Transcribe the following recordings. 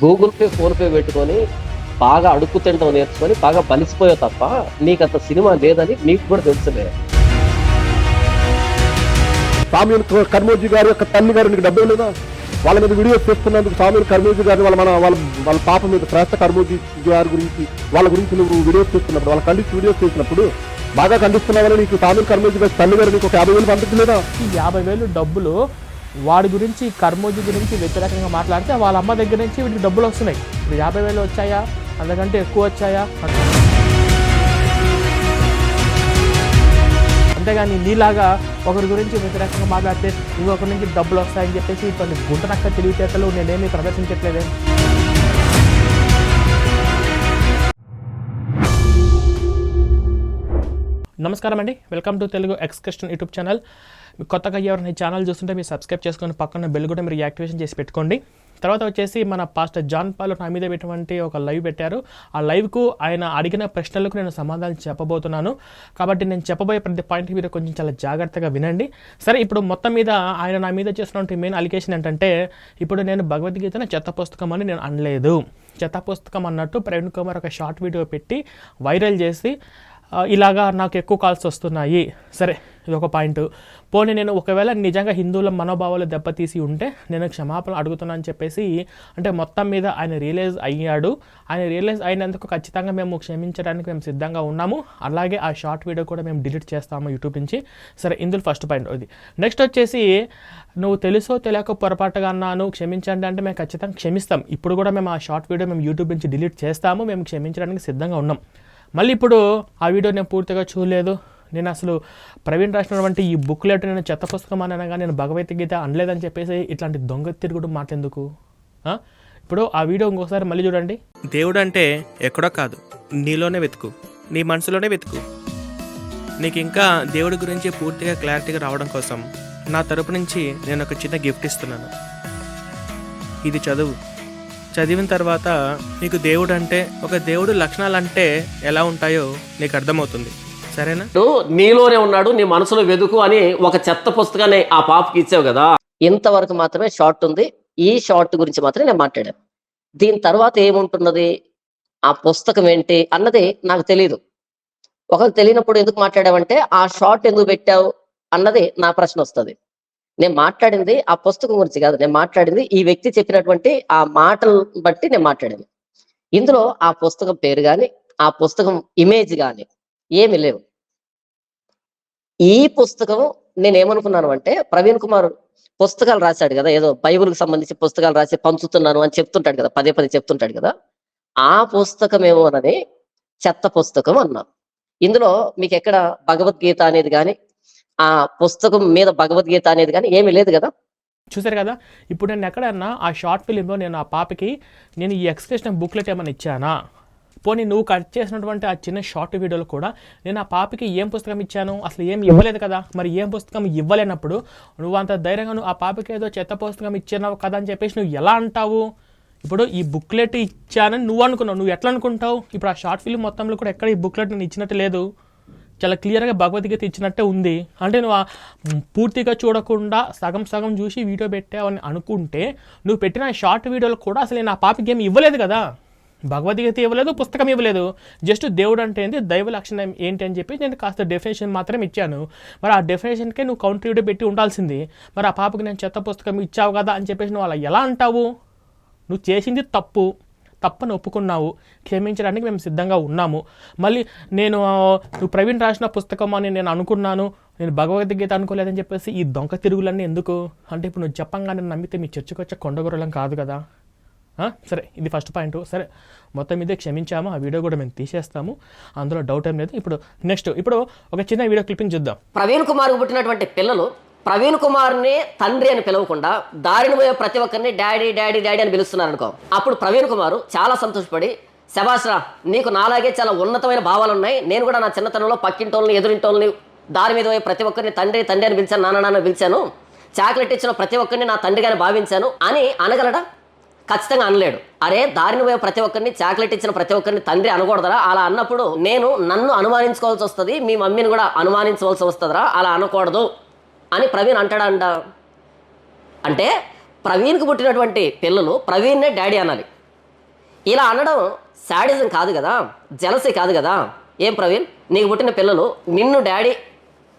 Google pay phone pay పెట్టుకొని బాగా అడుక్కు తింటాం నేర్చుకొని బాగా బలిసిపోయావు తప్ప నీకు అంత సినిమా లేదని నీకు కూడా తెలుసులే. సామ్యుల్ కర్మోజీ గారి యొక్క తల్లి గారు నీకు డబ్బే లేదా? వాళ్ళ మీద వీడియోస్ చేస్తున్నందుకు సామ్యుల్ కర్మోజీ గారిని వాళ్ళ మన వాళ్ళ వాళ్ళ పాప మీద శ్రేష్ఠ కర్మోజీ గారి గురించి వాళ్ళ గురించి నువ్వు వీడియోస్ చేస్తున్నప్పుడు వాళ్ళ ఖండించి వీడియోస్ చేసినప్పుడు బాగా ఖండిస్తున్నావని నీకు సామ్యుల్ కర్మోజీ గారి తల్లి గారు నీకు ఒక యాభై వేలు పంపించలేదా? ఈ యాభై వేలు డబ్బులు వాడి గురించి కర్మోజీ గురించి వ్యతిరేకంగా మాట్లాడితే వాళ్ళ అమ్మ దగ్గర నుంచి వీటికి డబ్బులు వస్తున్నాయి. ఇప్పుడు యాభై వేలు వచ్చాయా? అందుకంటే ఎక్కువ వచ్చాయా? అంతేగాని నీలాగా ఒకరి గురించి వ్యతిరేకంగా మాట్లాడితే ఇంకొకరి నుంచి డబ్బులు వస్తాయని చెప్పేసి ఇటువంటి గుంట నక్క తెలివితేటలు నేనేమి ప్రదర్శించట్లేదే. నమస్కారం అండి welcome to Telugu excursion YouTube channel. మీకు కొత్తగా ఎవరైనా ఛానల్ చూస్తుంటే మీరు సబ్స్క్రైబ్ చేసుకొని పక్కన బెల్ కూడా మీరు యాక్టివేషన్ చేసి పెట్టుకోండి. తర్వాత వచ్చేసి మన పాస్టర్ జాన్ పాల్ నా మీద పెట్టినటువంటి ఒక లైవ్ పెట్టారు. ఆ లైవ్కు ఆయన అడిగిన ప్రశ్నలకు నేను సమాధానం చెప్పబోతున్నాను. కాబట్టి నేను చెప్పబోయే ప్రతి పాయింట్ మీరు కొంచెం చాలా జాగ్రత్తగా వినండి. సరే ఇప్పుడు మొత్తం మీద ఆయన నా మీద చేసినటువంటి మెయిన్ అలిగేషన్ ఏంటంటే ఇప్పుడు నేను భగవద్గీతను చెత్త పుస్తకం అని నేను అనలేదు. చెత్త పుస్తకం అన్నట్టు ప్రవీణ్ కుమార్ ఒక షార్ట్ వీడియో పెట్టి వైరల్ చేసి ఇలాగా నాకు ఎక్కువ కాల్స్ వస్తున్నాయి. సరే ఇది ఒక పాయింట్. పోనీ నేను ఒకవేళ నిజంగా హిందువుల మనోభావాలు దెబ్బతీసి ఉంటే నేను క్షమాపణ అడుగుతున్నాను చెప్పేసి అంటే మొత్తం మీద ఆయన రియలైజ్ అయ్యాడు. ఆయన రియలైజ్ అయినందుకు ఖచ్చితంగా మేము క్షమించడానికి మేము సిద్ధంగా ఉన్నాము. అలాగే ఆ షార్ట్ వీడియో కూడా మేము డిలీట్ చేస్తాము యూట్యూబ్ నుంచి. సరే ఇందులో ఫస్ట్ పాయింట్ ఇది. నెక్స్ట్ వచ్చేసి నువ్వు తెలుసో తెలియక పొరపాటుగా అన్నాను. క్షమించండి అంటే మేము ఖచ్చితంగా క్షమిస్తాం. ఇప్పుడు కూడా మేము ఆ షార్ట్ వీడియో మేము యూట్యూబ్ నుంచి డిలీట్ చేస్తాము. మేము క్షమించడానికి సిద్ధంగా ఉన్నాం. మళ్ళీ ఇప్పుడు ఆ వీడియో నేను పూర్తిగా చూడలేదు. నేను అసలు ప్రవీణ్ రాసినటువంటి ఈ బుక్లెట్ నేను చెత్త పుస్తకం అని అనగా నేను భగవద్గీత అనలేదని చెప్పేసి ఇట్లాంటి దొంగ తిరుగుడు మాటెందుకు ఇప్పుడు ఆ వీడియో ఇంకోసారి మళ్ళీ చూడండి. దేవుడు అంటే ఎక్కడో కాదు. నీలోనే వెతుకు. నీ మనసులోనే వెతుకు. నీకు ఇంకా దేవుడి గురించి పూర్తిగా క్లారిటీగా రావడం కోసం నా తరపు నుంచి నేను ఒక చిన్న గిఫ్ట్ ఇస్తున్నాను. ఇది చదువు. చదివిన తర్వాత నీకు దేవుడు అంటే ఒక దేవుడు లక్షణాలు అంటే ఎలా ఉంటాయో నీకు అర్థమవుతుంది. సరేనా? నీలోనే ఉన్నాడు నీ మనసులో వెతుకు అని ఒక చెత్త పుస్తకాన్ని ఆ పాపకి ఇచ్చావు కదా. ఇంతవరకు మాత్రమే షార్ట్ ఉంది. ఈ షార్ట్ గురించి మాత్రమే నేను మాట్లాడాను. దీని తర్వాత ఏముంటున్నది? ఆ పుస్తకం ఏంటి అన్నది నాకు తెలియదు ఒకరు తెలియనప్పుడు ఎందుకు మాట్లాడావంటే ఆ షార్ట్ ఎందుకు పెట్టావు అన్నది నా ప్రశ్న వస్తుంది. నేను మాట్లాడింది ఆ పుస్తకం గురించి కాదు నేను మాట్లాడింది ఈ వ్యక్తి చెప్పినటువంటి ఆ మాటలు బట్టి నేను మాట్లాడాను ఇందులో ఆ పుస్తకం పేరు కానీ ఆ పుస్తకం ఇమేజ్ కానీ ఏమి లేవు. ఈ పుస్తకం నేను ఏమనుకున్నాను అంటే ప్రవీణ్ కుమార్ పుస్తకాలు రాశాడు కదా ఏదో బైబుల్కి సంబంధించి పుస్తకాలు రాసి పంచుతున్నాను అని చెప్తుంటాడు కదా పదే పదే చెప్తుంటాడు కదా ఆ పుస్తకం అన్నది చెత్త పుస్తకం అన్నాను. ఇందులో మీకు ఎక్కడ భగవద్గీత అనేది కానీ ఆ పుస్తకం మీద భగవద్గీత అనేది కానీ ఏమీ లేదు కదా? చూసారు కదా? ఇప్పుడు నేను ఎక్కడన్నా ఆ షార్ట్ ఫిలింలో నేను ఆ పాపకి నేను ఈ ఎక్స్ప్రెషన్ బుక్లెట్ ఏమైనా ఇచ్చానా? పోనీ నువ్వు కట్ చేసినటువంటి ఆ చిన్న షార్ట్ వీడియోలో కూడా నేను ఆ పాపకి ఏం పుస్తకం ఇచ్చాను? అసలు ఏం ఇవ్వలేదు కదా? మరి ఏం పుస్తకం ఇవ్వలేనప్పుడు నువ్వు అంత ధైర్యంగా నువ్వు ఆ పాపకి ఏదో చెత్త పుస్తకం ఇచ్చినావు కదా అని చెప్పేసి నువ్వు ఎలా అంటావు? ఇప్పుడు ఈ బుక్లెట్ ఇచ్చానని నువ్వు అనుకున్నావు. నువ్వు ఎట్లా అనుకుంటావు? ఇప్పుడు ఆ షార్ట్ ఫిల్మ్ మొత్తంలో కూడా ఎక్కడ ఈ బుక్లెట్ నేను ఇచ్చినట్టు లేదు. చాలా క్లియర్గా భగవద్గీత ఇచ్చినట్టే ఉంది. అంటే నువ్వు పూర్తిగా చూడకుండా సగం సగం చూసి వీడియో పెట్టావని అనుకుంటే నువ్వు పెట్టిన షార్ట్ వీడియోలో కూడా అసలు నేను ఆ పాపకి ఏమి ఇవ్వలేదు కదా. భగవద్గీత ఇవ్వలేదు పుస్తకం ఇవ్వలేదు. జస్ట్ దేవుడు అంటే ఏంటి దైవ లక్షణం ఏంటి అని చెప్పి నేను కాస్త డెఫినేషన్ మాత్రం ఇచ్చాను. మరి ఆ డెఫినేషన్కే నువ్వు కౌంటర్ వీడియో పెట్టి ఉండాల్సింది. మరి ఆ పాపకి నేను చెత్త పుస్తకం ఇచ్చావు కదా అని చెప్పేసి నువ్వు అలా ఎలా అంటావు? నువ్వు చేసింది తప్పు. తప్పని ఒప్పుకున్నావు. క్షమించడానికి మేము సిద్ధంగా ఉన్నాము. మళ్ళీ నేను నువ్వు ప్రవీణ్ రాసిన పుస్తకం అని నేను అనుకున్నాను. నేను భగవద్గీత అనుకోలేదని చెప్పేసి ఈ దొంగ తిరుగులన్నీ ఎందుకు? అంటే ఇప్పుడు నువ్వు చెప్పంగానే నమ్మితే మీ చర్చకు వచ్చే కొండగొర్రెలం కాదు కదా? సరే ఇది ఫస్ట్ పాయింట్ సరే మొత్తం ఇదే క్షమించాము. ఆ వీడియో కూడా మేము తీసేస్తాము. అందులో డౌట్ ఏం లేదు. ఇప్పుడు నెక్స్ట్ ఇప్పుడు ఒక చిన్న వీడియో క్లిప్పింగ్ చూద్దాం. ప్రవీణ్ కుమార్ పుట్టినటువంటి పిల్లలు ప్రవీణ్ కుమార్ని తండ్రి అని పిలవకుండా దారిని పోయే ప్రతి ఒక్కరిని డాడీ డాడీ డాడీ అని పిలుస్తున్నారు అనుకో అప్పుడు ప్రవీణ్ కుమార్ చాలా సంతోషపడి శభాష్రా నీకు నాలాగే చాలా ఉన్నతమైన భావాలు ఉన్నాయి నేను కూడా నా చిన్నతనంలో పక్కింటోళ్ళని ఎదురింటోళ్ళని దారి మీద పోయే ప్రతి ఒక్కరిని తండ్రి తండ్రి అని పిలిచాను నాన్న నాన్న పిలిచాను. చాక్లెట్ ఇచ్చిన ప్రతి ఒక్కరిని నా తండ్రిగానే భావించాను. అని అనగలడా? ఖచ్చితంగా అనలేడు. అరే దారిని పోయే ప్రతి ఒక్కరిని చాక్లెట్ ఇచ్చిన ప్రతి ఒక్కరిని తండ్రి అనకూడదరా. అలా అన్నప్పుడు నేను నన్ను అనుమానించుకోవాల్సి వస్తుంది మీ మమ్మీని కూడా అనుమానించవలసి వస్తుందిరా. అలా అనకూడదు. అని ప్రవీణ్ అంటాడంట. అంటే ప్రవీణ్కి పుట్టినటువంటి పిల్లలు ప్రవీణ్నే డాడీ అనాలి. ఇలా అనడం శాడిజం కాదు కదా జలసి కాదు కదా. ఏం ప్రవీణ్? నీకు పుట్టిన పిల్లలు నిన్ను డాడీ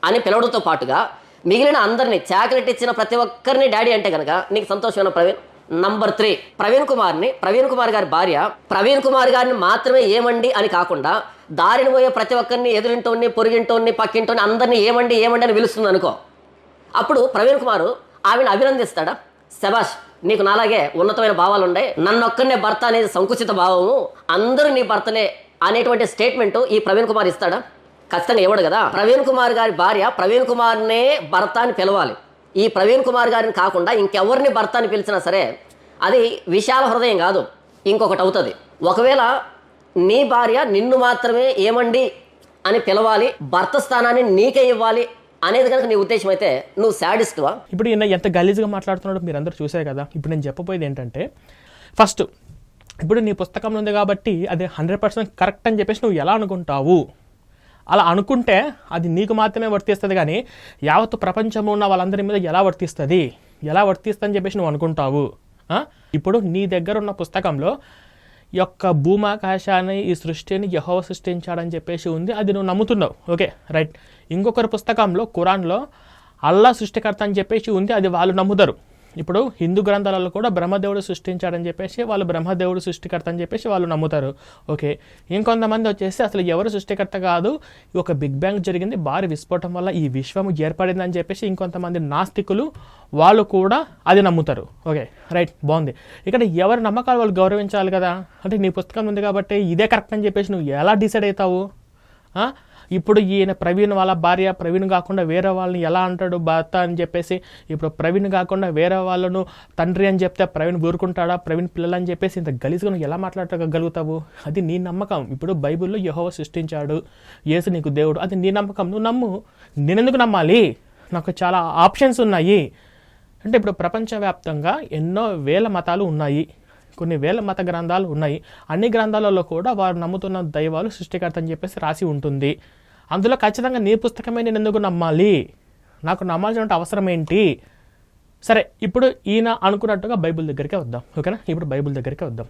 అని పిలవడంతో పాటుగా మిగిలిన అందరినీ చాక్లెట్ ఇచ్చిన ప్రతి ఒక్కరిని డాడీ అంటే కనుక నీకు సంతోషమైన ప్రవీణ్? నంబర్ త్రీ ప్రవీణ్ కుమార్ని ప్రవీణ్ కుమార్ గారి భార్య ప్రవీణ్ కుమార్ గారిని మాత్రమే ఏమండి అని కాకుండా దారిని పోయే ప్రతి ఒక్కరిని ఎదురింటోని పొరిగింటోని పక్కింటోని అందరినీ ఏమండి ఏమండి అని పిలుస్తుంది అనుకో. అప్పుడు ప్రవీణ్ కుమార్ ఆమెను అభినందిస్తాడా? శబాష్ నీకు నాలాగే ఉన్నతమైన భావాలు ఉన్నాయి. నన్ను భర్త అనేది సంకుచిత భావము. అందరూ నీ భర్తనే అనేటువంటి స్టేట్మెంట్ ఈ ప్రవీణ్ కుమార్ ఇస్తాడా? ఖచ్చితంగా ఇవ్వడు కదా. ప్రవీణ్ కుమార్ గారి భార్య ప్రవీణ్ కుమార్నే భర్త అని పిలవాలి. ఈ ప్రవీణ్ కుమార్ గారిని కాకుండా ఇంకెవరిని భర్త అని పిలిచినా సరే అది విశాల హృదయం కాదు. ఇంకొకటి అవుతుంది. ఒకవేళ నీ భార్య నిన్ను మాత్రమే ఏమండి అని పిలవాలి భర్త స్థానాన్ని నీకే ఇవ్వాలి అనేది కనుక నీ ఉద్దేశం అయితే నువ్వు శాడిస్ట్వా ఇప్పుడు ఈయన ఎంత గలీజ్గా మాట్లాడుతున్నాడో మీరు అందరూ చూసే కదా. ఇప్పుడు నేను చెప్పబోయేది ఏంటంటే ఫస్ట్ ఇప్పుడు నీ పుస్తకంలో ఉంది కాబట్టి అది హండ్రెడ్ పర్సెంట్ కరెక్ట్ అని చెప్పేసి నువ్వు ఎలా అనుకుంటావు? అలా అనుకుంటే అది నీకు మాత్రమే వర్తిస్తుంది కానీ యావత్ ప్రపంచంలో ఉన్న వాళ్ళందరి మీద ఎలా వర్తిస్తుంది? ఎలా వర్తిస్తుందని అని చెప్పేసి నువ్వు అనుకుంటావు? ఇప్పుడు నీ దగ్గర ఉన్న పుస్తకంలో యొక్క భూమాకాశాన్ని ఈ సృష్టిని యహోవ సృష్టించాడని చెప్పేసి ఉంది. అది నువ్వు నమ్ముతున్నావు. Okay right. ఇంకొకరి పుస్తకంలో ఖురాన్లో అల్లా సృష్టికర్త అని చెప్పేసి ఉంది అది వాళ్ళు నమ్ముతారు ఇప్పుడు హిందూ గ్రంథాలలో కూడా బ్రహ్మదేవుడు సృష్టించాడని చెప్పేసి వాళ్ళు బ్రహ్మదేవుడు సృష్టికర్త అని చెప్పేసి వాళ్ళు నమ్ముతారు. ఓకే ఇంకొంతమంది వచ్చేసి అసలు ఎవరు సృష్టికర్త కాదు ఒక బిగ్ బ్యాంగ్ జరిగింది భారీ విస్ఫోటం వల్ల ఈ విశ్వము ఏర్పడింది అని చెప్పేసి ఇంకొంతమంది నాస్తికులు వాళ్ళు కూడా అది నమ్ముతారు. ఓకే రైట్ బాగుంది. ఇక్కడ ఎవరి నమ్మకాలు వాళ్ళు గౌరవించాలి కదా? అంటే నీ పుస్తకం ఉంది కాబట్టి ఇదే కరెక్ట్ అని చెప్పేసి నువ్వు ఎలా డిసైడ్ అవుతావు? ఇప్పుడు ఈయన ప్రవీణ్ వాళ్ళ భార్య ప్రవీణ్ కాకుండా వేరే వాళ్ళని ఎలా అంటాడు భర్త అని చెప్పేసి ఇప్పుడు ప్రవీణ్ కాకుండా వేరే వాళ్ళను తండ్రి అని చెప్తే ప్రవీణ్ ఊరుకుంటాడా ప్రవీణ్ పిల్లలు అని చెప్పేసి ఇంత గలీజ్గా నువ్వు ఎలా మాట్లాడగలుగుతావు? అది నీ నమ్మకం. ఇప్పుడు బైబిల్లో యహోవ సృష్టించాడు. యేసు నీకు దేవుడు. అది నీ నమ్మకం. నువ్వు నమ్ము. నేనెందుకు నమ్మాలి? నాకు చాలా ఆప్షన్స్ ఉన్నాయి. అంటే ఇప్పుడు ప్రపంచవ్యాప్తంగా ఎన్నో వేల మతాలు ఉన్నాయి. కొన్ని వేల మత గ్రంథాలు ఉన్నాయి. అన్ని గ్రంథాలలో కూడా వారు నమ్ముతున్న దైవాలు సృష్టికర్త అని చెప్పేసి రాసి ఉంటుంది. అందులో ఖచ్చితంగా నీ పుస్తకమే నేను ఎందుకు నమ్మాలి? నాకు నమ్మాల్సిన అవసరం ఏంటి? సరే ఇప్పుడు ఈయన అనుకున్నట్టుగా బైబిల్ దగ్గరికే వద్దాం. ఓకేనా? ఇప్పుడు బైబిల్ దగ్గరికే వద్దాం.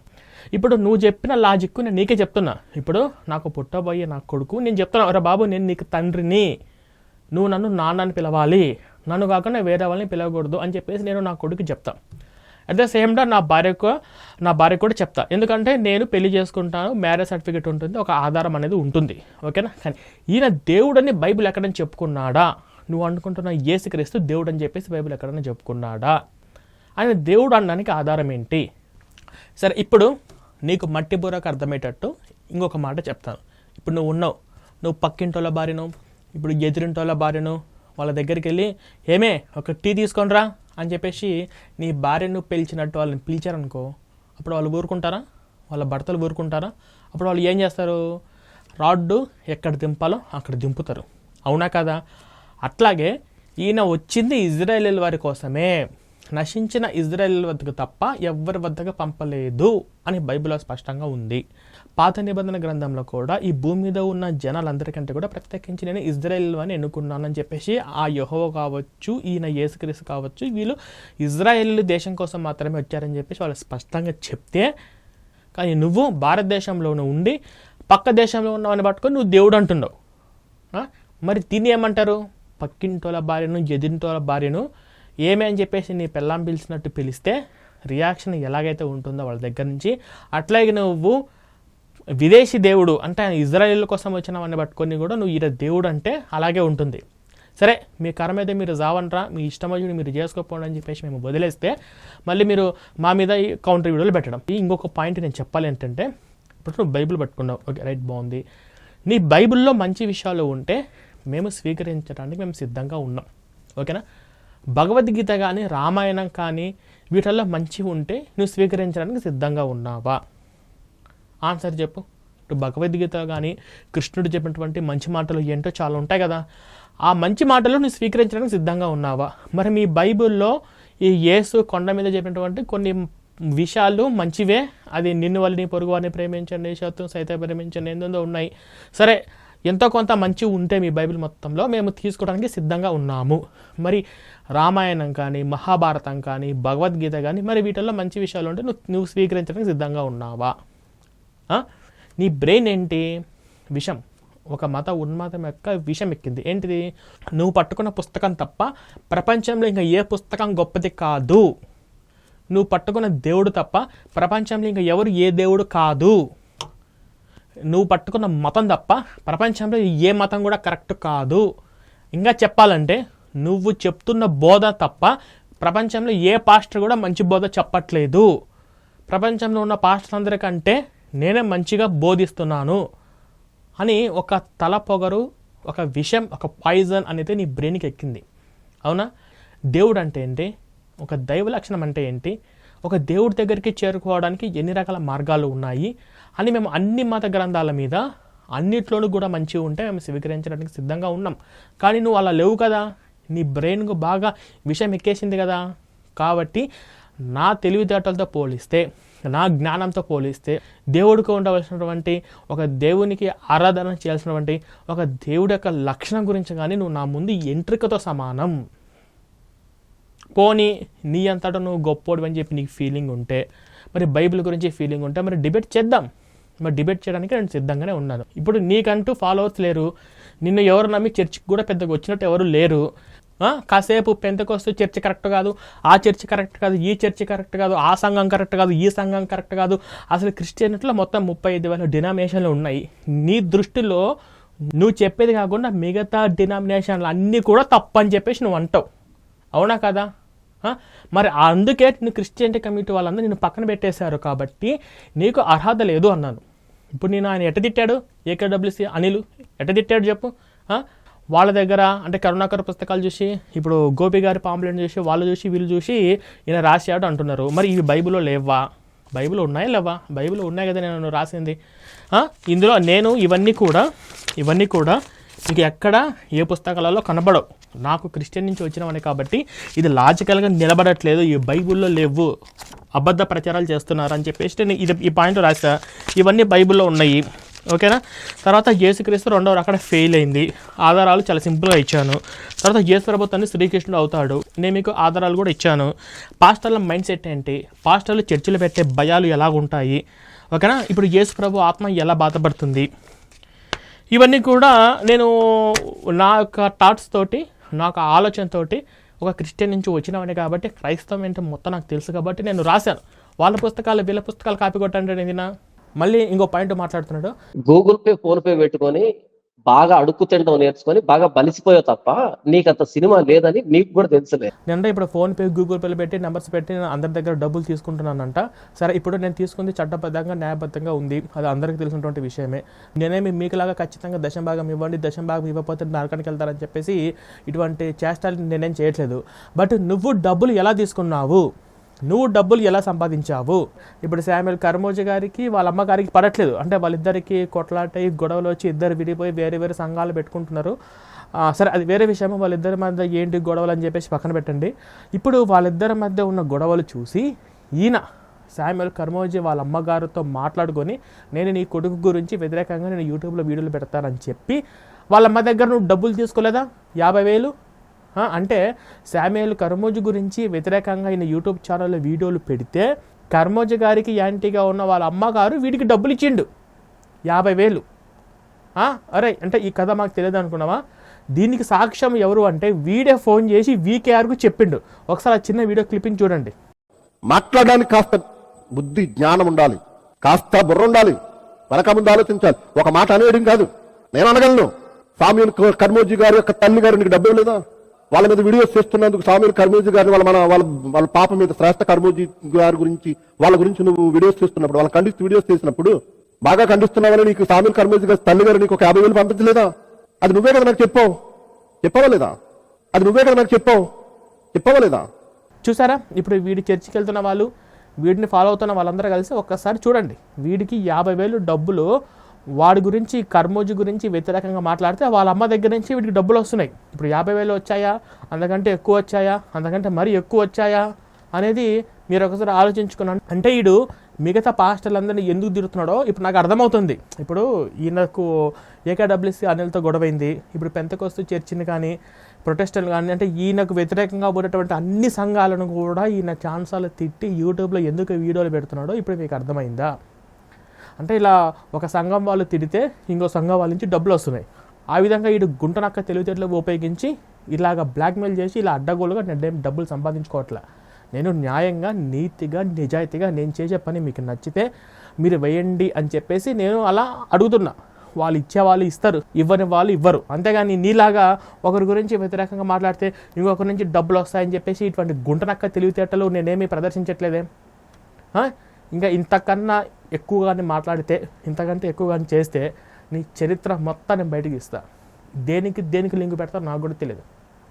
ఇప్పుడు నువ్వు చెప్పిన లాజిక్ నేను నీకే చెప్తున్నా. ఇప్పుడు నాకు పుట్టబోయే నా కొడుకు నేను చెప్తున్నా రా బాబు నేను నీకు తండ్రిని. నువ్వు నన్ను నాన్నని పిలవాలి. నన్ను కాకుండా వేరే వాళ్ళని పిలవకూడదు అని చెప్పేసి నేను నా కొడుకు చెప్తాను అట్ ద సేమ్ టైం నా భార్యకు నా భార్య కూడా చెప్తా. ఎందుకంటే నేను పెళ్ళి చేసుకుంటాను మ్యారేజ్ సర్టిఫికేట్ ఉంటుంది ఒక ఆధారం అనేది ఉంటుంది. ఓకేనా కానీ ఈయన దేవుడని బైబిల్ ఎక్కడని చెప్పుకున్నాడా? నువ్వు అనుకుంటున్న ఏసుక్రీస్తు దేవుడు అని చెప్పేసి బైబిల్ ఎక్కడైనా చెప్పుకున్నాడా? ఆయన దేవుడు అనడానికి ఆధారం ఏంటి? సరే ఇప్పుడు నీకు మట్టి బుర్రకు అర్థమయ్యేటట్టు ఇంకొక మాట చెప్తాను. ఇప్పుడు నువ్వు ఉన్నావు నువ్వు పక్కింటోళ్ళ భార్యను ఇప్పుడు ఎదురింటోళ్ళ భార్యను వాళ్ళ దగ్గరికి వెళ్ళి ఏమే ఒక టీ తీసుకొనిరా అని చెప్పేసి నీ భార్యను పిలిచినట్టు వాళ్ళని పిలిచారనుకో అప్పుడు వాళ్ళు ఊరుకుంటారా? వాళ్ళ భర్తలు ఊరుకుంటారా? అప్పుడు వాళ్ళు ఏం చేస్తారు? రాడ్డు ఎక్కడ దింపాలో అక్కడ దింపుతారు. అవునా కదా? అట్లాగే ఈయన వచ్చింది ఇజ్రాయేల్ వారి కోసమే. నశించిన ఇజ్రాయేల్ వద్దకు తప్ప ఎవరి వద్దకు పంపలేదు అని బైబిల్లో స్పష్టంగా ఉంది. పాత నిబంధన గ్రంథంలో కూడా ఈ భూమి మీద ఉన్న జనాలందరికంటే కూడా ప్రత్యేకించి నేను ఇజ్రాయెల్ అని ఎన్నుకున్నానని చెప్పేసి ఆ యహోవ కావచ్చు ఈయన యేసుక్రీస్తు కావచ్చు వీళ్ళు ఇజ్రాయెల్ దేశం కోసం మాత్రమే వచ్చారని చెప్పేసి వాళ్ళు స్పష్టంగా చెప్తే కానీ నువ్వు భారతదేశంలోనే ఉండి పక్క దేశంలో ఉన్నవని పట్టుకొని నువ్వు దేవుడు అంటున్నావు. మరి దీన్ని ఏమంటారు? పక్కింటోల భార్యను ఎదింటోల భార్యను ఏమే అని చెప్పేసి నీ పెళ్ళాం పిలిచినట్టు పిలిస్తే రియాక్షన్ ఎలాగైతే ఉంటుందో వాళ్ళ దగ్గర నుంచి. అట్లాగే నువ్వు విదేశీ దేవుడు అంటే ఆయన ఇజ్రాయిల్ కోసం వచ్చిన వాడిని పట్టుకొని కూడా నువ్వు ఈయన దేవుడు అంటే అలాగే ఉంటుంది. సరే మీ కర్మ అయితే మీరు జావనరా మీ ఇష్టం వచ్చి మీరు చేసుకోకపోండి అని చెప్పేసి మేము వదిలేస్తే మళ్ళీ మీరు మా మీద ఈ కౌంటర్ వీడియోలు పెట్టడం. ఈ ఇంకొక పాయింట్ నేను చెప్పాలి ఏంటంటే ఇప్పుడు నువ్వు బైబిల్ పట్టుకున్నావు. ఓకే రైట్ బాగుంది. నీ బైబిల్లో మంచి విషయాలు ఉంటే మేము స్వీకరించడానికి మేము సిద్ధంగా ఉన్నాం. ఓకేనా? భగవద్గీత కానీ రామాయణం కానీ వీటిల్లో మంచి ఉంటే నువ్వు స్వీకరించడానికి సిద్ధంగా ఉన్నావా? ఆన్సర్ చెప్పు. ఇప్పుడు భగవద్గీత కానీ కృష్ణుడు చెప్పినటువంటి మంచి మాటలు ఏంటో చాలా ఉంటాయి కదా. ఆ మంచి మాటలు నువ్వు స్వీకరించడానికి సిద్ధంగా ఉన్నావా? మరి మీ బైబిల్లో ఈ యేసు కొండ మీద చెప్పినటువంటి కొన్ని విషయాలు మంచివే. అది నిన్ను వాళ్ళని పొరుగు వారిని ప్రేమించండి శత్రువు సైతం ప్రేమించండి ఏందో ఉన్నాయి. సరే ఎంతో కొంత మంచి ఉంటే మీ బైబిల్ మొత్తంలో మేము తీసుకోవడానికి సిద్ధంగా ఉన్నాము. మరి రామాయణం కానీ మహాభారతం కానీ భగవద్గీత కానీ మరి వీటిల్లో మంచి విషయాలు ఉంటే నువ్వు నువ్వు స్వీకరించడానికి సిద్ధంగా ఉన్నావా? నీ బ్రెయిన్ ఏంటి? విషం. ఒక మత ఉన్మాదం యొక్క విషం ఎక్కింది. ఏంటిది? నువ్వు పట్టుకున్న పుస్తకం తప్ప ప్రపంచంలో ఇంకా ఏ పుస్తకం గొప్పది కాదు. నువ్వు పట్టుకున్న దేవుడు తప్ప ప్రపంచంలో ఇంకా ఎవరు ఏ దేవుడు కాదు. నువ్వు పట్టుకున్న మతం తప్ప ప్రపంచంలో ఏ మతం కూడా కరెక్ట్ కాదు. ఇంకా చెప్పాలంటే నువ్వు చెప్తున్న బోధ తప్ప ప్రపంచంలో ఏ పాస్టర్ కూడా మంచి బోధ చెప్పట్లేదు. ప్రపంచంలో ఉన్న పాస్టర్ అందరికంటే నేనే మంచిగా బోధిస్తున్నాను అని ఒక తల పొగరు ఒక విషం ఒక పాయిజన్ అనేది నీ బ్రెయిన్కి ఎక్కింది. అవునా? దేవుడు అంటే ఏంటి? ఒక దైవ లక్షణం అంటే ఏంటి? ఒక దేవుడి దగ్గరికి చేరుకోవడానికి ఎన్ని రకాల మార్గాలు ఉన్నాయి? అని మేము అన్ని మత గ్రంథాల మీద అన్నిట్లోనూ కూడా మంచిగా ఉంటే మేము స్వీకరించడానికి సిద్ధంగా ఉన్నాం. కానీ నువ్వు అలా లేవు కదా. నీ బ్రెయిన్కు బాగా విషయం ఎక్కేసింది కదా. కాబట్టి నా తెలివితేటలతో పోలిస్తే నా జ్ఞానంతో పోలిస్తే దేవుడికి ఉండవలసినటువంటి ఒక దేవునికి ఆరాధన చేయాల్సినటువంటి ఒక దేవుడి యొక్క లక్షణం గురించి కానీ నువ్వు నా ముందు ఎంట్రికతో సమానం. పోనీ నీ అంతటా నువ్వు గొప్పోడు అని చెప్పి నీకు ఫీలింగ్ ఉంటే మరి బైబిల్ గురించి ఫీలింగ్ ఉంటే మరి డిబేట్ చేద్దాం. మరి డిబేట్ చేయడానికి నేను సిద్ధంగానే ఉన్నాను. ఇప్పుడు నీకంటూ ఫాలోవర్స్ లేరు. నిన్ను ఎవరు నమ్మి చర్చికి కూడా పెద్దగా వచ్చినట్టు ఎవరు లేరు. కాసేపు పెంతకొస్తే చర్చి కరెక్ట్ కాదు. ఆ చర్చి కరెక్ట్ కాదు. ఈ చర్చి కరెక్ట్ కాదు. ఆ సంఘం కరెక్ట్ కాదు. ఈ సంఘం కరెక్ట్ కాదు. అసలు క్రిస్టియన్లో మొత్తం ముప్పై ఐదు వేల డినామినేషన్లు ఉన్నాయి. నీ దృష్టిలో నువ్వు చెప్పేది కాకుండా మిగతా డినామినేషన్లు అన్నీ కూడా తప్పని చెప్పేసి నువ్వు అంటావు. అవునా కదా? మరి అందుకే నువ్వు క్రిస్టియన్టీ కమిటీ వాళ్ళందరూ నేను పక్కన పెట్టేశారు కాబట్టి నీకు అర్హత లేదు అన్నాను. ఇప్పుడు నేను ఆయన ఎట్ట తిట్టాడు? ఏకేడబ్ల్యూసి అనిల్ ఎట్ట తిట్టాడు చెప్పు? వాళ్ళ దగ్గర అంటే కరుణాకర్ పుస్తకాలు చూసి ఇప్పుడు గోపి గారి పాంప్లెట్ చూసి వాళ్ళు చూసి వీళ్ళు చూసి ఈయన రాశాడు అంటున్నారు. మరి ఇవి బైబిల్లో లేవా బైబిల్ ఉన్నాయా లేవా బైబిల్ ఉన్నాయి కదా నేను రాసింది. ఇందులో నేను ఇవన్నీ కూడా ఇవన్నీ కూడా మీకు ఎక్కడ ఏ పుస్తకాలలో కనబడవు. నాకు క్రిస్టియన్ నుంచి వచ్చినవని కాబట్టి ఇది లాజికల్గా నిలబడట్లేదు ఈ బైబుల్లో లేవు. అబద్ధ ప్రచారాలు చేస్తున్నారు అని చెప్పేసి నేను ఇది ఈ పాయింట్ రాసా ఇవన్నీ బైబిల్లో ఉన్నాయి. ఓకేనా? తర్వాత యేసుక్రీస్తు రెండవ అక్కడ ఫెయిల్ అయింది. ఆధారాలు చాలా సింపుల్గా ఇచ్చాను. తర్వాత యేసు ప్రభుత్వాన్ని శ్రీకృష్ణుడు అవుతాడు. నేను మీకు ఆధారాలు కూడా ఇచ్చాను. పాస్టర్ల మైండ్ సెట్ ఏంటి? పాస్టర్లు చర్చిలు పెట్టే భయాలు ఎలా ఉంటాయి? ఓకేనా? ఇప్పుడు యేసు ప్రభు ఆత్మ ఎలా బాధపడుతుంది? ఇవన్నీ కూడా నేను నా యొక్క థాట్స్ తోటి నాకు ఆలోచనతో ఆలోచనతోటి ఒక క్రిస్టియన్ నుంచి వచ్చినవని కాబట్టి క్రైస్తవం ఏంటో మొత్తం నాకు తెలుసు కాబట్టి నేను రాశాను. వాళ్ళ పుస్తకాలు వీళ్ళ పుస్తకాలు కాపీ కొట్టండి నేను మళ్ళీ ఇంకో పాయింట్ మాట్లాడుతున్నాడు. గూగుల్ పే ఫోన్ పే పెట్టుకొని బాగా అడుక్కు తినడం నేర్చుకొని బాగా బలిసిపోయావు తప్ప నీకు అంత సినిమా లేదని నీకు కూడా తెలుసులే. నేను ఇప్పుడు ఫోన్ పే గూగుల్ పేలు పెట్టి నెంబర్స్ పెట్టి నేను అందరి దగ్గర డబ్బులు తీసుకుంటున్నానంట. సరే ఇప్పుడు నేను తీసుకుంది చట్టబద్ధంగా న్యాయబద్ధంగా ఉంది. అది అందరికీ తెలిసినటువంటి విషయమే. నేనేమి మీకులాగా ఖచ్చితంగా దశం భాగం ఇవ్వండి దశం భాగం ఇవ్వకపోతే నరకానికి వెళ్తారని చెప్పేసి ఇటువంటి చేష్టాలు నేనేం చేయట్లేదు. బట్ నువ్వు డబ్బులు ఎలా తీసుకున్నావు? నువ్వు డబ్బులు ఎలా సంపాదించావు? ఇప్పుడు శామ్యుల్ కర్మోజీ గారికి వాళ్ళ అమ్మగారికి పడట్లేదు. అంటే వాళ్ళిద్దరికి కొట్లాట గొడవలు వచ్చి ఇద్దరు విడిపోయి వేరే వేరే సంఘాలు పెట్టుకుంటున్నారు. సరే అది వేరే విషయం వాళ్ళిద్దరి మధ్య ఏంటి గొడవలు అని చెప్పేసి పక్కన పెట్టండి. ఇప్పుడు వాళ్ళిద్దరి మధ్య ఉన్న గొడవలు చూసి ఈయన శామ్యుల్ కర్మోజీ వాళ్ళ అమ్మగారితో మాట్లాడుకొని నేను నీ కొడుకు గురించి వ్యతిరేకంగా నేను యూట్యూబ్లో వీడియోలు పెడతానని చెప్పి వాళ్ళ అమ్మ దగ్గర నువ్వు డబ్బులు తీసుకోలేదా? యాభై వేలు? అంటే శామ్యుల్ కర్మోజు గురించి వ్యతిరేకంగా ఈయన యూట్యూబ్ ఛానల్లో వీడియోలు పెడితే కర్మోజు గారికి యాంటీగా ఉన్న వాళ్ళ అమ్మగారు వీడికి డబ్బులు ఇచ్చిండు. యాభై వేలు. అరే అంటే ఈ కథ మాకు తెలియదు అనుకున్నావా? దీనికి సాక్ష్యం ఎవరు అంటే వీడే ఫోన్ చేసి వీకేఆర్కు చెప్పిండు. ఒకసారి ఆ చిన్న వీడియో క్లిప్పింగ్ చూడండి. మాట్లాడడానికి కాస్త బుద్ధి జ్ఞానం ఉండాలి. కాస్త బుర్ర ఉండాలి. వెనక ముందు ఆలోచించాలి. ఒక మాట అనేయడం కాదు. నేను అనగలను. సామ్యుల్ కర్మోజీ గారి యొక్క తల్లి గారు నీకు డబ్బు లేదా వాళ్ళ మీద వీడియోస్ చేస్తున్నందుకు సామ్యుల్ కర్మోజీ గారిని వాళ్ళ మన వాళ్ళ వాళ్ళ పాప మీద శ్రేష్ఠ కర్మోజీ గారి గురించి వాళ్ళ గురించి నువ్వు వీడియోస్ చేస్తున్నప్పుడు వాళ్ళ ఖండిస్తూ వీడియోస్ చేసినప్పుడు బాగా ఖండిస్తున్నావని నీకు స్వామి కర్మోజీ గారి తల్లి గారు నీకు ఒక యాభై వేలు పంపించలేదా? అది నువ్వే కదా నాకు చెప్పావు. చెప్పవా లేదా? అది నువ్వే కదా నాకు చెప్పావు. చెప్పవలేదా చూసారా? ఇప్పుడు వీడి చర్చికి వెళ్తున్న వాళ్ళు వీడిని ఫాలో అవుతున్న వాళ్ళందరూ కలిసి ఒక్కసారి చూడండి. వీడికి యాభై వేలు డబ్బులు వాడి గురించి కర్మోజీ గురించి వ్యతిరేకంగా మాట్లాడితే వాళ్ళ అమ్మ దగ్గర నుంచి వీడికి డబ్బులు వస్తున్నాయి. ఇప్పుడు యాభై వేలు వచ్చాయా? అంతకంటే ఎక్కువ వచ్చాయా? అంతకంటే మరీ ఎక్కువ వచ్చాయా? అనేది మీరు ఒకసారి ఆలోచించుకున్నాను అంటే వీడు మిగతా పాస్టర్లందరినీ ఎందుకు తిరుగుతున్నాడో ఇప్పుడు నాకు అర్థమవుతుంది. ఇప్పుడు ఈయనకు ఏకేడబ్ల్యూసీ అనిల్తో గొడవైంది. ఇప్పుడు పెంతకొస్తూ చర్చిని కానీ ప్రొటెస్టర్లు కానీ అంటే ఈయనకు వ్యతిరేకంగా ఉన్నటువంటి అన్ని సంఘాలను కూడా ఈయన ఛాన్సాలు తిట్టి యూట్యూబ్లో ఎందుకు వీడియోలు పెడుతున్నాడో ఇప్పుడు మీకు అర్థమైందా? అంటే ఇలా ఒక సంఘం వాళ్ళు తిడితే ఇంకో సంఘం వాళ్ళ నుంచి డబ్బులు వస్తున్నాయి. ఆ విధంగా వీడు గుంటనక్క తెలివితేటలు ఉపయోగించి ఇలాగ బ్లాక్మెయిల్ చేసి ఇలా అడ్డగోలుగా నేను డబ్బులు సంపాదించుకోవట్లే. నేను న్యాయంగా నీతిగా నిజాయితీగా నేను చేసే పని మీకు నచ్చితే మీరు వేయండి అని చెప్పేసి నేను అలా అడుగుతున్నా. వాళ్ళు ఇచ్చే వాళ్ళు ఇస్తారు ఇవ్వని వాళ్ళు ఇవ్వరు. అంతేగాని నీలాగా ఒకరి గురించి వ్యతిరేకంగా మాట్లాడితే ఇంకొకరి నుంచి డబ్బులు వస్తాయని చెప్పేసి ఇటువంటి గుంటనక్క తెలివితేటలు నేనేమీ ప్రదర్శించట్లేదే? ఇంకా ఇంతకన్నా ఎక్కువగానే మాట్లాడితే ఇంతకంటే ఎక్కువగానే చేస్తే నీ చరిత్ర మొత్తాన్ని బయటకు ఇస్తా. దేనికి దేనికి లింక్ పెడతా నాకు కూడా తెలియదు.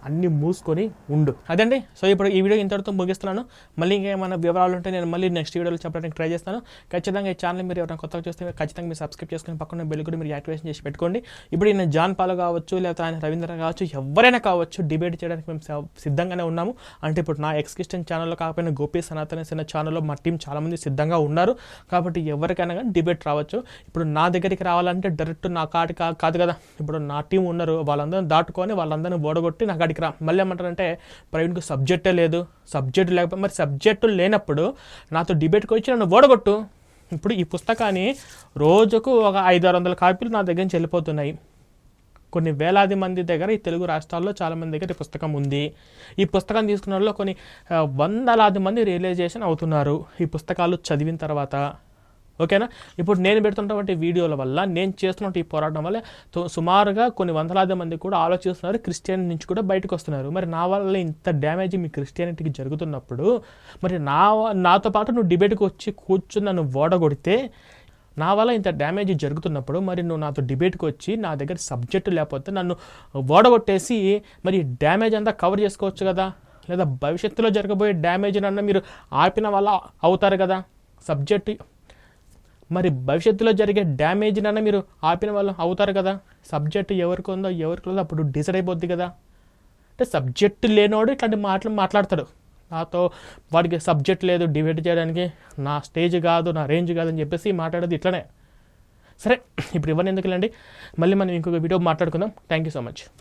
అన్ని మూసుకొని ఉండు. అదండి. సో ఇప్పుడు ఈ వీడియో ఇంతటితో ముగిస్తున్నాను. మళ్ళీ ఇంకేమైనా వివరాలు ఉంటే నేను మళ్ళీ నెక్స్ట్ వీడియోలో చెప్పడానికి ట్రై చేస్తాను. ఖచ్చితంగా ఈ ఛానల్ మీరు ఎవరైనా కొత్తగా చూస్తే ఖచ్చితంగా మీరు సబ్స్క్రైబ్ చేసుకుని పక్కన బెల్ కూడా మీరు యాక్టివేషన్ చేసి పెట్టుకోండి. ఇప్పుడు ఈయన జాన్ పాల్ కావచ్చు లేకపోతే ఆయన రవీంద్ర కావచ్చు ఎవరైనా కావచ్చు డిబేట్ చేయడానికి మేము సిద్ధంగానే ఉన్నాము. అంటే ఇప్పుడు నా ఎక్స్క్రిస్టన్ ఛానల్లో కాకపోయినా గోపి సనాతన సిన్న ఛానల్లో మా టీం చాలామంది సిద్ధంగా ఉన్నారు. కాబట్టి ఎవరికైనా కానీ డిబేట్ రావచ్చు. ఇప్పుడు నా దగ్గరికి రావాలంటే డైరెక్ట్ నా కాటి కా- కాదు కదా. ఇప్పుడు నా టీం ఉన్నారు. వాళ్ళందరూ దాటుకొని వాళ్ళందరిని ఓడగొట్టి నా కాడికి రా మళ్ళీ ఏమంటారంటే ప్రవీణ్కు సబ్జెక్టే లేదు. సబ్జెక్ట్ లేకపోతే మరి సబ్జెక్టు లేనప్పుడు నాతో డిబేట్కి వచ్చి నన్ను ఓడగొట్టు. ఇప్పుడు ఈ పుస్తకాన్ని రోజుకు ఒక ఐదు ఆరు వందల కాపీలు నా దగ్గర నుంచి వెళ్ళిపోతున్నాయి. కొన్ని వేలాది మంది దగ్గర ఈ తెలుగు రాష్ట్రాల్లో చాలామంది దగ్గర ఈ పుస్తకం ఉంది. ఈ పుస్తకం తీసుకున్న వాళ్ళు కొన్ని వందలాది మంది రియలైజేషన్ అవుతున్నారు. ఈ పుస్తకాలు చదివిన తర్వాత. ఓకేనా? ఇప్పుడు నేను పెడుతున్నటువంటి వీడియోల వల్ల నేను చేస్తున్న ఈ పోరాటం వల్ల సుమారుగా కొన్ని వందలాది మంది కూడా ఆలోచిస్తున్నారు క్రిస్టియన్ నుంచి కూడా బయటకు వస్తున్నారు. మరి నా వల్ల ఇంత డ్యామేజ్ మీ క్రిస్టియానిటీకి జరుగుతున్నప్పుడు మరి నా నాతో పాటు నువ్వు డిబేట్కి వచ్చి కూర్చుని నన్ను ఓడగొడితే నా వల్ల ఇంత డ్యామేజ్ జరుగుతున్నప్పుడు మరి నువ్వు నాతో డిబేట్కి వచ్చి నా దగ్గర సబ్జెక్టు లేకపోతే నన్ను ఓడగొట్టేసి మరి డ్యామేజ్ అంతా కవర్ చేసుకోవచ్చు కదా? లేదా భవిష్యత్తులో జరగబోయే డ్యామేజ్ నన్ను మీరు ఆపిన వల్ల అవుతారు కదా? సబ్జెక్టు మరి భవిష్యత్తులో జరిగే డ్యామేజ్ మీరు ఆపిన వాళ్ళు అవుతారు కదా. సబ్జెక్ట్ ఎవరికి ఉందో ఎవరికి ఉందో అప్పుడు డిసైడ్ అయిపోద్ది కదా. అంటే సబ్జెక్ట్ లేనోడు ఇట్లాంటి మాటలు మాట్లాడతాడు. నాతో వాడికి సబ్జెక్ట్ లేదు డిబేట్ చేయడానికి నా స్టేజ్ కాదు నా రేంజ్ కాదు అని చెప్పేసి మాట్లాడేది ఇట్లనే. సరే ఇప్పుడు ఇవన్నీ ఎందుకులేండి? మళ్ళీ మనం ఇంకొక వీడియో మాట్లాడుకుందాం. Thank you so much